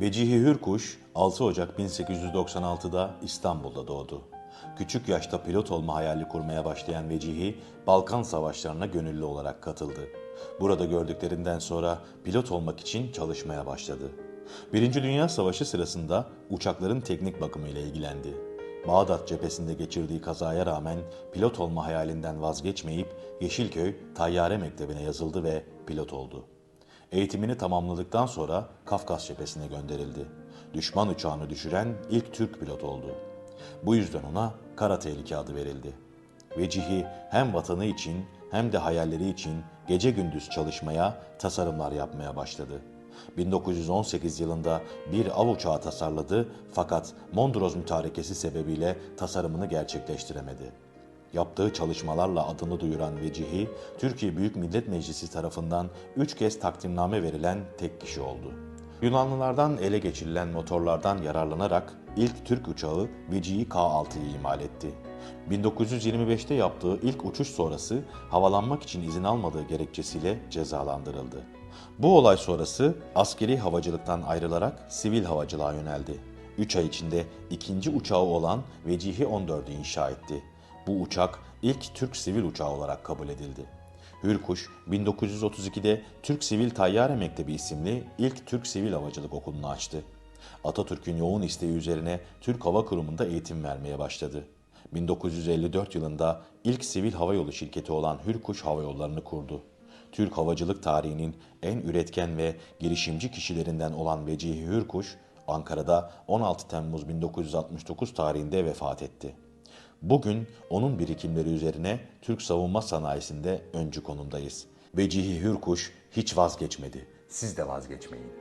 Vecihi Hürkuş 6 Ocak 1896'da İstanbul'da doğdu. Küçük yaşta pilot olma hayali kurmaya başlayan Vecihi, Balkan Savaşları'na gönüllü olarak katıldı. Burada gördüklerinden sonra pilot olmak için çalışmaya başladı. Birinci Dünya Savaşı sırasında uçakların teknik bakımı ile ilgilendi. Bağdat cephesinde geçirdiği kazaya rağmen pilot olma hayalinden vazgeçmeyip Yeşilköy Tayyare Mektebi'ne yazıldı ve pilot oldu. Eğitimini tamamladıktan sonra Kafkas cephesine gönderildi. Düşman uçağını düşüren ilk Türk pilot oldu. Bu yüzden ona Kara Tehlike adı verildi. Vecihi hem vatanı için hem de hayalleri için gece gündüz çalışmaya, tasarımlar yapmaya başladı. 1918 yılında bir av uçağı tasarladı fakat Mondros mütarekesi sebebiyle tasarımını gerçekleştiremedi. Yaptığı çalışmalarla adını duyuran Vecihi, Türkiye Büyük Millet Meclisi tarafından üç kez takdimname verilen tek kişi oldu. Yunanlılardan ele geçirilen motorlardan yararlanarak ilk Türk uçağı Vecihi K-6'yı imal etti. 1925'te yaptığı ilk uçuş sonrası havalanmak için izin almadığı gerekçesiyle cezalandırıldı. Bu olay sonrası askeri havacılıktan ayrılarak sivil havacılığa yöneldi. 3 ay içinde ikinci uçağı olan Vecihi 14'ü inşa etti. Bu uçak ilk Türk sivil uçağı olarak kabul edildi. Hürkuş 1932'de Türk Sivil Tayyare Mektebi isimli ilk Türk Sivil Havacılık Okulu'nu açtı. Atatürk'ün yoğun isteği üzerine Türk Hava Kurumu'nda eğitim vermeye başladı. 1954 yılında ilk sivil havayolu şirketi olan Hürkuş Hava Yolları'nı kurdu. Türk havacılık tarihinin en üretken ve girişimci kişilerinden olan Vecihi Hürkuş, Ankara'da 16 Temmuz 1969 tarihinde vefat etti. Bugün onun birikimleri üzerine Türk savunma sanayisinde öncü konumdayız. Vecihi Hürkuş hiç vazgeçmedi. Siz de vazgeçmeyin.